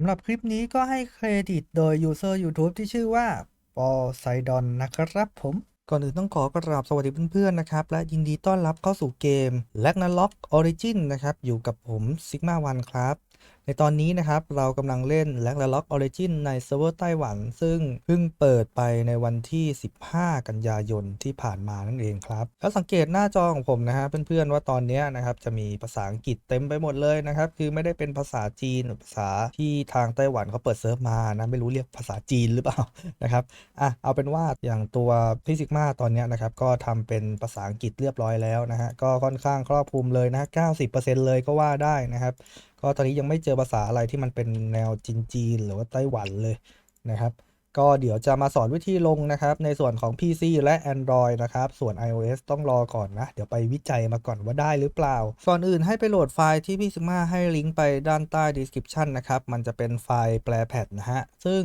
สำหรับคลิปนี้ก็ให้เครดิตโดย User YouTube ที่ชื่อว่าปอไซดอนนะครับผม ก่อนอื่นต้องขอกราบสวัสดีเพื่อนๆนะครับ และยินดีต้อนรับเข้าสู่เกม l a g n a r o k Origin นะครับ อยู่กับผม Sigma One ครับ ในตอนนี้นะครับเรากำลังเล่น l a g n a r o k Origin ในเซิร์ฟเวอร์ไต้หวัน ซึ่งเพิ่งเปิดไปในวันที่ 15 กันยายนที่ผ่านมานั่นเองครับแล้วสังเกตหน้าจอของผมนะฮะเพื่อนๆว่าตอนนี้นะครับจะมีภาษาอังกฤษเต็มไปหมดเลยนะครับคือไม่ได้เป็นภาษาจีนหรือภาษาที่ทางไต้หวันเขาเปิดเซิร์ฟมานะไม่รู้เรียกภาษาจีนหรือเปล่านะครับอะเอาเป็นว่าอย่างตัวพี่ซิกมาตอนนี้นะครับก็ทำเป็นภาษาอังกฤษเรียบร้อยแล้วนะฮะก็ค่อนข้างครอบคลุมเลยนะ90%เลยก็ว่าได้นะครับ ก็ตอนนี้ยังไม่เจอภาษาอะไรที่มันเป็นแนวจีนๆหรือว่าไต้หวันเลยนะครับ ก็เดี๋ยวจะมาสอนวิธีลงนะครับ ในส่วนของ PC และ Android นะครับ ส่วน iOS ต้องรอก่อนนะ เดี๋ยวไปวิจัยมาก่อนว่าได้หรือเปล่า ก่อนอื่นให้ไปโหลดไฟล์ที่พี่ซิมาให้ลิงก์ไปด้านใต้ description นะครับ มันจะเป็นไฟล์แปลแพทนะฮะ ซึ่ง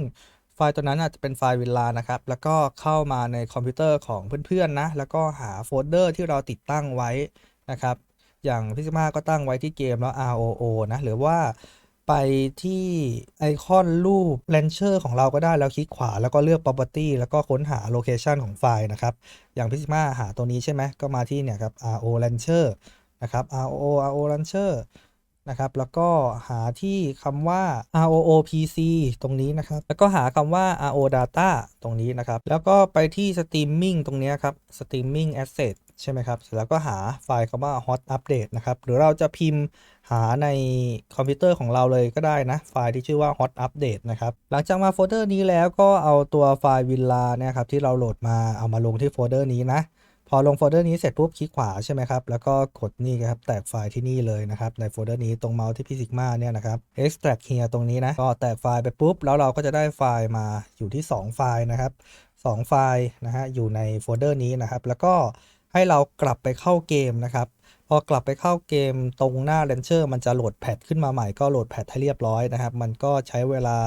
ไฟล์ตัวนั้นอาจจะเป็นไฟล์วิลลานะครับ แล้วก็เข้ามาในคอมพิวเตอร์ของเพื่อนๆนะ แล้วก็หาโฟลเดอร์ที่เราติดตั้งไว้นะครับ อย่างพิซมาก็ตั้งไว้ที่เกมแล้ว ROO นะ หรือว่าไปที่ไอคอนรูป Launcher ของเราก็ได้แล้วคลิกขวาแล้วก็เลือก Property แล้วก็ค้นหา Location ของไฟล์นะครับ อย่างพิซมาหาตัวนี้ใช่ไหมก็มาที่เนี่ยครับ RO Launcher นะครับ RO RO Launcher นะครับ แล้วก็หาที่คำว่า ROO PC ตรงนี้นะครับ แล้วก็หาคำว่า RO Data ตรงนี้นะครับ แล้วก็ไปที่ Streaming ตรงนี้ครับ Streaming Asset ใช่ไหมครับ เสร็จแล้วก็หาไฟล์คำว่า hot update นะครับ หรือเราจะพิมพ์หาในคอมพิวเตอร์ของเราเลยก็ได้นะ ไฟล์ที่ชื่อว่า hot update นะครับ หลังจากมาโฟลเดอร์นี้แล้วก็เอาตัวไฟล์ Villa เนี่ยครับที่เราโหลดมาเอามาลงที่โฟลเดอร์นี้นะ พอลงโฟลเดอร์นี้เสร็จปุ๊บคลิกขวาใช่ไหมครับ แล้วก็กดนี่ครับ แตกไฟล์ที่นี่เลยนะครับ ในโฟลเดอร์นี้ตรงเมาส์ที่พี่ซิกมาเนี่ยนะครับ extract here ตรงนี้นะ ก็แตกไฟล์ไปปุ๊บ แล้วเราก็จะได้ไฟล์มาอยู่ที่ 2 ไฟล์นะครับ 2 ไฟล์นะฮะ อยู่ในโฟลเดอร์นี้นะครับ แล้วก็ ให้เรากลับไปเข้าเกมนะครับ พอกลับไปเข้าเกมตรงหน้า Launcher มันจะโหลดแพทขึ้นมาใหม่ก็โหลดแพทให้เรียบร้อยนะครับ มันก็ใช้เวลา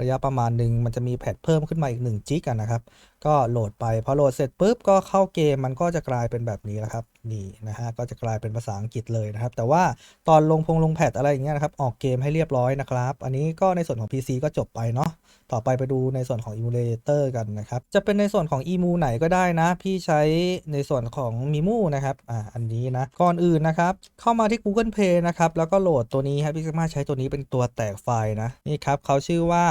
ระยะประมาณหนึ่งมันจะมีแพทเพิ่มขึ้นมาอีก1จิกะนะครับ ก็โหลดไปพอโหลดเสร็จปุ๊บก็เข้าเกมมันก็จะกลายเป็นแบบนี้แหละครับนี่นะฮะก็จะกลายเป็นภาษาอังกฤษเลยนะครับ แต่ว่าตอนลงพงลงแพทอะไรอย่างเงี้ยนะครับออกเกมให้เรียบร้อยนะครับ อันนี้ก็ในส่วนของ PC ก็จบไปเนาะต่อไปไปดูในส่วนของ Emulator กันนะครับ จะเป็นในส่วนของ Emu ไหนก็ได้นะ พี่ใช้ในส่วนของ Mimu นะครับอ่าอันนี้นะก่อนอื่นนะครับ เข้ามาที่ Google Play นะครับแล้วก็โหลดตัวนี้ครับพี่สามารถใช้ตัวนี้เป็นตัวแตกไฟล์นะนี่ครับเขาชื่อว่า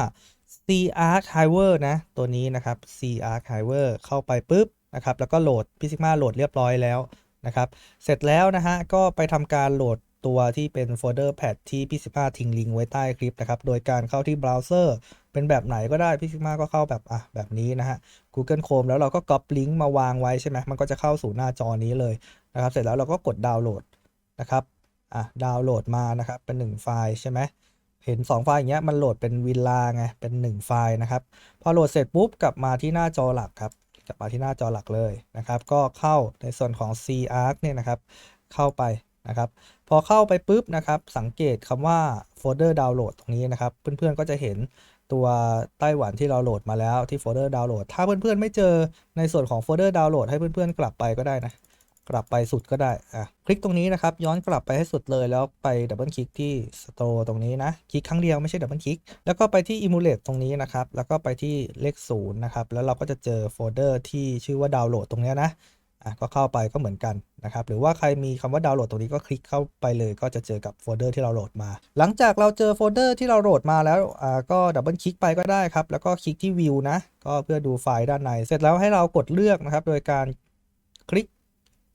C Archiver นะ ตัวนี้นะครับ C Archiver เข้าไปปุ๊บนะครับ แล้วก็โหลดพิซิมาโหลดเรียบร้อยแล้วนะครับ เสร็จแล้วนะฮะ ก็ไปทำการโหลดตัวที่เป็นโฟลเดอร์แพทที่พิซิมาทิ้งลิงก์ไว้ใต้คลิปนะครับ โดยการเข้าที่เบราว์เซอร์เป็นแบบไหนก็ได้พิซิมาก็เข้าแบบอะแบบนี้นะฮะ Google Chrome แล้วเราก็ก๊อปลิงก์มาวางไว้ใช่ไหมมันก็จะเข้าสู่หน้าจอนี้เลยนะครับ เสร็จแล้วเราก็กดดาวน์โหลดนะครับ อะ ดาวน์โหลดมานะครับ เป็น 1 ไฟล์ใช่ไหม ห็น 2 ไฟล์อย่างเงี้ยมันโหลดเป็นวิลลาไงเป็น 1 ไฟล์นะครับ พอโหลดเสร็จปุ๊บกลับมาที่หน้าจอหลักครับกลับมาที่หน้าจอหลักเลยนะครับ ก็เข้าในส่วนของ C Arc เนี่ยนะครับเข้าไปนะครับ พอเข้าไปปุ๊บนะครับ สังเกตคำว่าโฟลเดอร์ดาวน์โหลดตรงนี้นะครับ เพื่อนๆก็จะเห็นตัวไต้หวันที่เราโหลดมาแล้วที่โฟลเดอร์ดาวน์โหลดถ้าเพื่อนๆไม่เจอในส่วนของโฟลเดอร์ดาวน์โหลดให้เพื่อนๆกลับไปก็ได้นะ กลับไปสุดก็ได้ อะ คลิกตรงนี้นะครับ ย้อนกลับไปให้สุดเลยแล้วไปดับเบิลคลิกที่ Store ตรงนี้นะ คลิกครั้งเดียวไม่ใช่ดับเบิลคลิก แล้วก็ไปที่ Emulate ตรงนี้นะครับ แล้วก็ไปที่เลขศูนย์นะครับ แล้วเราก็จะเจอโฟลเดอร์ที่ชื่อว่าดาวน์โหลดตรงนี้นะ อะ ก็เข้าไปก็เหมือนกันนะครับ หรือว่าใครมีคำว่าดาวน์โหลดตรงนี้ก็คลิกเข้าไปเลย ก็จะเจอกับโฟลเดอร์ที่เราโหลดมา หลังจากเราเจอโฟลเดอร์ที่เราโหลดมาแล้ว อ่า ก็ดับเบิลคลิกไปก็ได้ครับ แล้วก็คลิกที่ View นะ ก็เพื่อดูไฟล์ด้านใน เสร็จแล้วให้เรากดเลือกนะครับ โดยการคลิก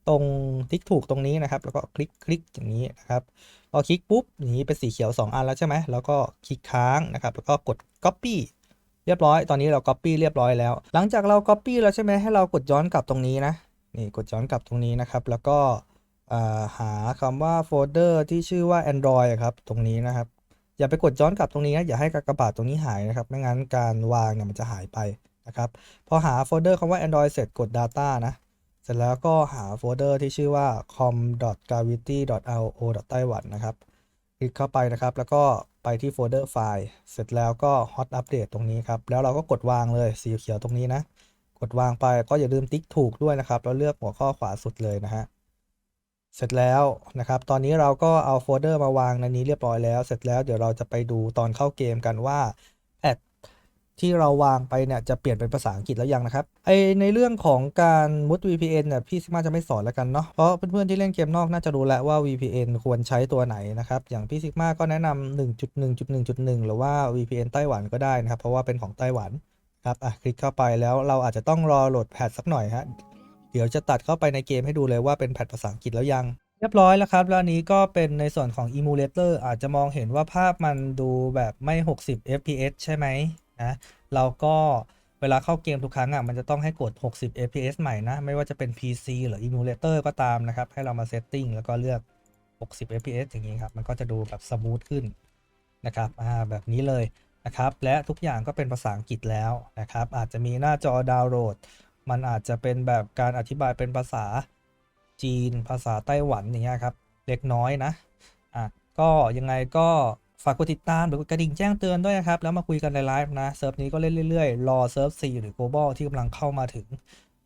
ตรงทิกถูกตรงนี้นะครับ แล้วก็คลิกคลิกอย่างนี้นะครับพอคลิกปุ๊บอย่างนี้เป็นสีเขียว 2 อันแล้วใช่ไหมแล้วก็คลิกค้างนะครับ แล้วก็กด Copy เรียบร้อย ตอนนี้เรา Copy เรียบร้อยแล้ว หลังจากเรา Copy แล้วใช่ไหมให้เรากดย้อนกลับตรงนี้นะ นี่กดย้อนกลับตรงนี้นะครับ แล้วก็หาคำว่าโฟลเดอร์ที่ชื่อว่า Android ครับตรงนี้นะครับ อย่าไปกดย้อนกลับตรงนี้นะอย่าให้กากบาทตรงนี้หายนะครับ ไม่งั้นการวางเนี่ยมันจะหายไปนะครับ พอหาโฟลเดอร์คำว่า Android เสร็จกด Data นะ เสร็จแล้วก็หาโฟลเดอร์ที่ชื่อว่า com.gravity.ro.taiwan นะครับ คลิกเข้าไปนะครับ แล้วก็ไปที่โฟลเดอร์ไฟล์ เสร็จแล้วก็ hot update ตรงนี้ครับ แล้วเราก็กดวางเลย สีเขียวตรงนี้นะ กดวางไปก็อย่าลืมติ๊กถูกด้วยนะครับ แล้วเลือกหัวข้อขวาสุดเลยนะฮะ เสร็จแล้วนะครับ ตอนนี้เราก็เอาโฟลเดอร์มาวางในนี้เรียบร้อยแล้ว เสร็จแล้วเดี๋ยวเราจะไปดูตอนเข้าเกมกันว่าแอด ที่เราวางไปเนี่ยจะเปลี่ยนเป็นภาษาอังกฤษแล้วยังนะครับไอในเรื่องของการมุด VPN เนี่ยพี่ซิมาจะไม่สอนแล้วกันเนาะเพราะเพื่อนๆที่เล่นเกมนอกน่าจะรู้แล้วว่า VPN ควรใช้ตัวไหนนะครับอย่างพี่ซิมาก็แนะนำ1.1.1.1 หรือว่า VPN ไต้หวันก็ได้นะครับ เพราะว่าเป็นของไต้หวันครับอะคลิกเข้าไปแล้วเราอาจจะต้องรอโหลดแพทสักหน่อยฮะเดี๋ยวจะตัดเข้าไปในเกมให้ดูเลยว่าเป็นแพทภาษาอังกฤษแล้วยังเรียบร้อยแล้วครับแล้วนนี้ก็เป็นในส่วนของ emulator อาจจะมองเห็นว่าภาพมันดูแบบไม่ 60 fps ใช่ไหม นะเราก็เวลาเข้าเกมทุกครั้งอะมันจะต้องให้กด 60 fps ใหม่นะ ไม่ว่าจะเป็น PC หรือ emulator ก็ตามนะครับ ให้เรามา setting แล้วก็เลือก 60 fps อย่างนี้ครับ มันก็จะดูแบบสมูทขึ้นนะครับอ่าแบบนี้เลยนะครับ และทุกอย่างก็เป็นภาษาอังกฤษแล้วนะครับ อาจจะมีหน้าจอดาวน์โหลด มันอาจจะเป็นแบบการอธิบายเป็นภาษาจีน ภาษาไต้หวันอย่างเงี้ยครับ เล็กน้อยนะ อะ ก็ยังไงก็ ฝากกดติดตามหรือกดกระดิ่งแจ้งเตือนด้วยนะครับ แล้วมาคุยกันในไลฟ์นะเซิร์ฟนี้ก็เล่นเรื่อยๆ รอเซิร์ฟ C หรือ Global ที่กำลังเข้ามาถึง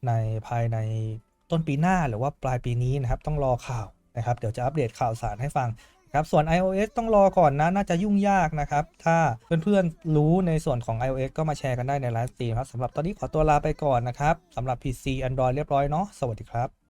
ในภายในต้นปีหน้าหรือว่าปลายปีนี้นะครับ ต้องรอข่าวนะครับ เดี๋ยวจะอัปเดตข่าวสารให้ฟังครับส่วน iOS ต้องรอก่อนนะ น่าจะยุ่งยากนะครับ ถ้าเพื่อนๆรู้ในส่วนของ iOS ก็มาแชร์กันได้ในไลฟ์สตรีมครับสำหรับตอนนี้ขอตัวลาไปก่อนนะครับสำหรับ PC Android เรียบร้อยเนาะสวัสดีครับ